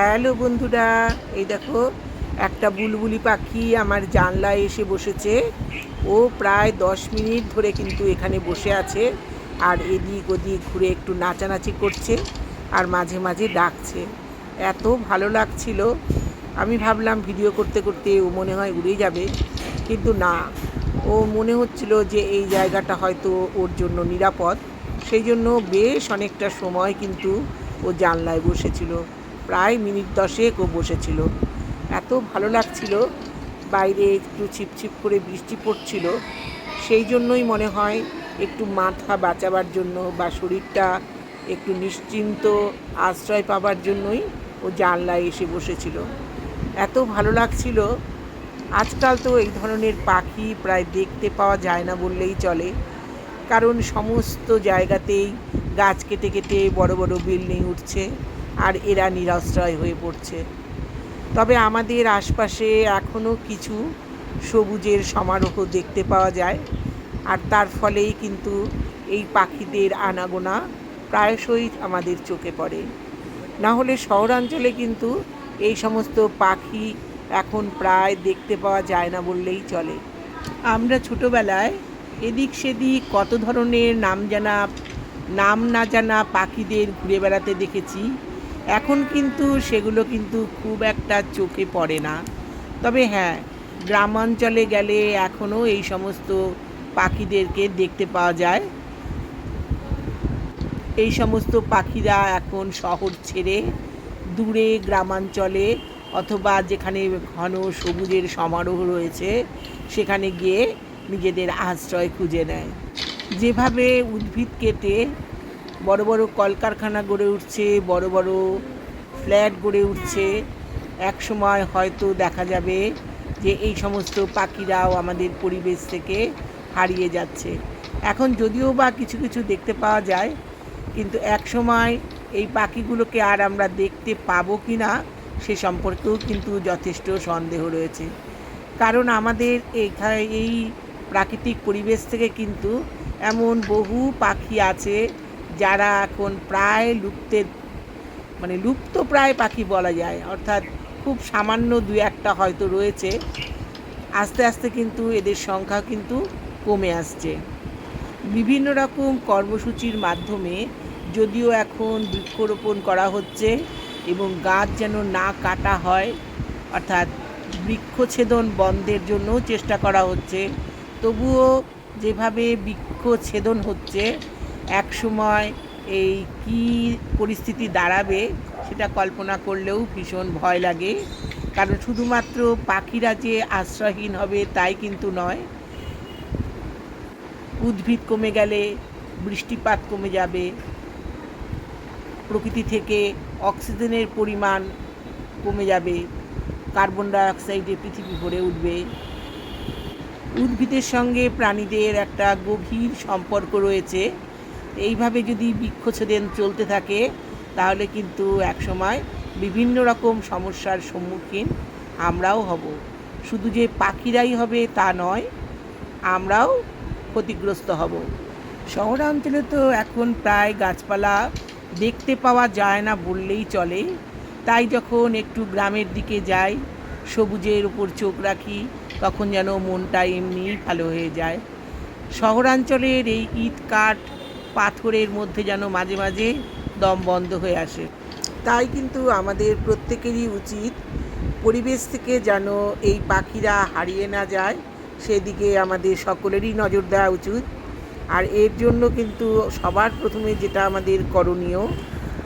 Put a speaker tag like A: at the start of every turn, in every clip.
A: Hello বন্ধুরা, এই দেখো, একটা বুলবুলি পাখি আমার জানলায় এসে বসেছে। ও প্রায় দশ মিনিট ধরে কিন্তু এখানে বসে আছে আর এদিক ওদিক ঘুরে একটু নাচানাচি করছে আর মাঝে মাঝে ডাকছে। এত ভালো লাগছিল। আমি ভাবলাম ভিডিও করতে করতে ও মনে হয় উড়ে যাবে। কিন্তু না, ও মনে হচ্ছিল যে এই জায়গাটা হয়তো ওর জন্য নিরাপদ। সেই জন্য বেশ অনেকটা সময় কিন্তু ও জানলায় বসেছিল। প্রায় মিনিট দশেক ও বসেছিল। এত ভালো লাগছিল, বাইরে একটু ছিপছিপ করে বৃষ্টি পড়ছিল, সেই জন্যই মনে হয় একটু মাথা বাঁচাবার জন্য বা শরীরটা একটু নিশ্চিন্ত আশ্রয় পাবার জন্যই ও জানলায় এসে বসেছিল। এত ভালো লাগছিল, আজকাল তো এই ধরনের পাখি প্রায় দেখতে পাওয়া যায় না বললেই চলে, কারণ সমস্ত জায়গাতেই গাছ কেটে কেটে বড় বড় বিল্ডিং উঠছে। আর এরা নিরাশ্রয় হয়ে পড়ছে। তবে আমাদের আশপাশে এখনও কিছু সবুজের সমারোহ দেখতে পাওয়া যায়। আর তার ফলেই কিন্তু এই পাখিদের আনাগোনা প্রায়শই আমাদের চোখে পড়ে। না হলে শহরাঞ্চলে কিন্তু এই সমস্ত পাখি এখন প্রায় দেখতে পাওয়া যায় না বললেই চলে। আমরা ছোটোবেলায় এদিক সেদিক কত ধরনের নাম জানা, নাম না জানা পাখিদের ঘুরে বেড়াতে দেখেছি। এখন কিন্তু সেগুলো কিন্তু খুব একটা চোখে পড়ে না। তবে হ্যাঁ গ্রামাঞ্চলে গেলে এখনও এই সমস্ত পাখিদেরকে দেখতে পাওয়া যায়। এই সমস্ত পাখিরা এখন শহর ছেড়ে দূরে গ্রামাঞ্চলে অথবা যেখানে ঘন সবুজের সমারোহ রয়েছে, সেখানে গিয়ে নিজেদের আশ্রয় খুঁজে নেয়। যেভাবে উদ্ভিদ কেটে বড় বড় কলকারখানা গড়ে উঠছে, বড় বড় ফ্ল্যাট গড়ে উঠছে। এক সময় হয়তো দেখা যাবে যে এই সমস্ত পাখিরাও আমাদের পরিবেশ থেকে হারিয়ে যাচ্ছে। এখন যদিও বা কিছু কিছু দেখতে পাওয়া যায়, কিন্তু এক সময় এই পাখিগুলোকে আর আমরা দেখতে পাবো কি না, সে সম্পর্কেও কিন্তু যথেষ্ট সন্দেহ রয়েছে। কারণ আমাদের এখানে এই প্রাকৃতিক পরিবেশ থেকে কিন্তু এমন বহু পাখি আছে যারা এখন প্রায় লুপ্তের মানে লুপ্ত প্রায় পাখি বলা যায়, অর্থাৎ খুব সামান্য দু একটা হয়তো রয়েছে, আস্তে আস্তে কিন্তু এদের সংখ্যা কিন্তু কমে আসছে। বিভিন্ন রকম কর্মসূচির মাধ্যমে যদিও এখন বৃক্ষরোপণ করা হচ্ছে এবং গাছ যেন না কাটা হয়, অর্থাৎ বৃক্ষছেদন বন্ধের জন্যও চেষ্টা করা হচ্ছে, তবুও যেভাবে বৃক্ষছেদন হচ্ছে এক সময় এই কী পরিস্থিতি দাঁড়াবে সেটা কল্পনা করলেও ভীষণ ভয় লাগে। কারণ শুধুমাত্র পাখিরা যে আশ্রয়হীন হবে তাই কিন্তু নয়। উদ্ভিদ কমে গেলে, বৃষ্টিপাত কমে যাবে। প্রকৃতি থেকে অক্সিজেনের পরিমাণ কমে যাবে। কার্বন ডাইঅক্সাইডে পৃথিবী ভরে উঠবে। উদ্ভিদের সঙ্গে প্রাণীদের একটা গভীর সম্পর্ক রয়েছে। এইভাবে যদি বৃক্ষছেদন চলতে থাকে, তাহলে কিন্তু একসময় বিভিন্ন রকম সমস্যার সম্মুখীন আমরাও হব। শুধু যে পাখিরাই হবে তা নয়, আমরাও ক্ষতিগ্রস্ত হব। শহরাঞ্চলে তো এখন প্রায় গাছপালা দেখতে পাওয়া যায় না বললেই চলে। তাই যখন একটু গ্রামের দিকে যাই, সবুজের উপর চোখ রাখি, তখন যেন মনটা এমনিই ভালো হয়ে যায়। শহরাঞ্চলের এই ইট কাঠ পাথরের মধ্যে যেন মাঝে মাঝে দম বন্ধ হয়ে আসে। তাই কিন্তু আমাদের প্রত্যেকেরই উচিত পরিবেশ থেকে যেন এই পাখিরা হারিয়ে না যায়, সেদিকে আমাদের সকলেরই নজর দেওয়া উচিত। আর এর জন্য কিন্তু সবার প্রথমে যেটা আমাদের করণীয়,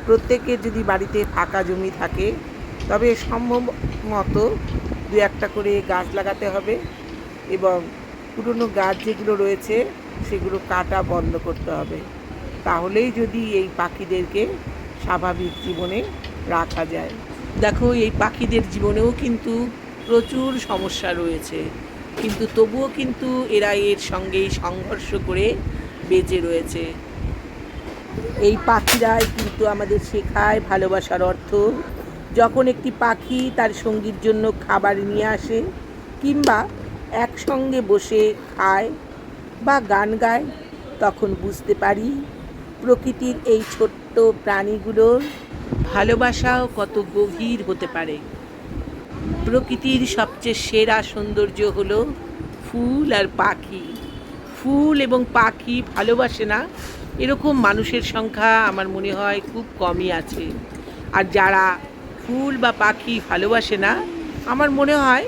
A: প্রত্যেকের যদি বাড়িতে ফাঁকা জমি থাকে, তবে সম্ভব মতো দু একটা করে গাছ লাগাতে হবে এবং পুরনো গাছ যেগুলো রয়েছে, সেগুলো কাটা বন্ধ করতে হবে। তাহলেই যদি এই পাখিদেরকে স্বাভাবিক জীবনে রাখা যায়। দেখো, এই পাখিদের জীবনেও কিন্তু প্রচুর সমস্যা রয়েছে। কিন্তু তবুও কিন্তু এরা এর সঙ্গেই সংঘর্ষ করে বেঁচে রয়েছে। এই পাখিরাই কিন্তু আমাদের শেখায় ভালোবাসার অর্থ। যখন একটি পাখি তার সঙ্গীর জন্য খাবার নিয়ে আসে, কিংবা একসঙ্গে বসে খায় বা গান গায়, তখন বুঝতে পারি প্রকৃতির এই ছোট্ট প্রাণীগুলোর ভালোবাসাও কত গভীর হতে পারে। প্রকৃতির সবচেয়ে সেরা সৌন্দর্য হলো ফুল আর পাখি। ফুল এবং পাখি ভালোবাসে না, এরকম মানুষের সংখ্যা আমার মনে হয় খুব কমই আছে। আর যারা ফুল বা পাখি ভালোবাসে না, আমার মনে হয়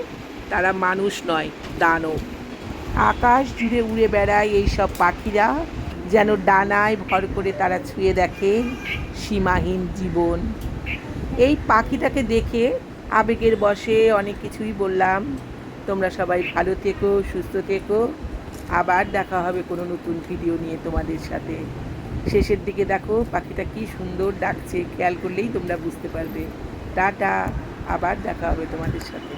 A: তারা মানুষ নয়। দানব আকাশ জুড়ে উড়ে বেড়ায় এই সব পাখিরা, যেন ডানায় ভর করে তারা ছুঁয়ে দেখে সীমাহীন জীবন। এই পাখিটাকে দেখে আবেগের বশে অনেক কিছুই বললাম। তোমরা সবাই ভালো থেকো, সুস্থ থেকো। আবার দেখা হবে কোনো নতুন ভিডিও নিয়ে তোমাদের সাথে। শেষের দিকে দেখো, পাখিটা কি সুন্দর ডাকছে। খেয়াল করলেই তোমরা বুঝতে পারবে। টাটা, আবার দেখা হবে তোমাদের সাথে।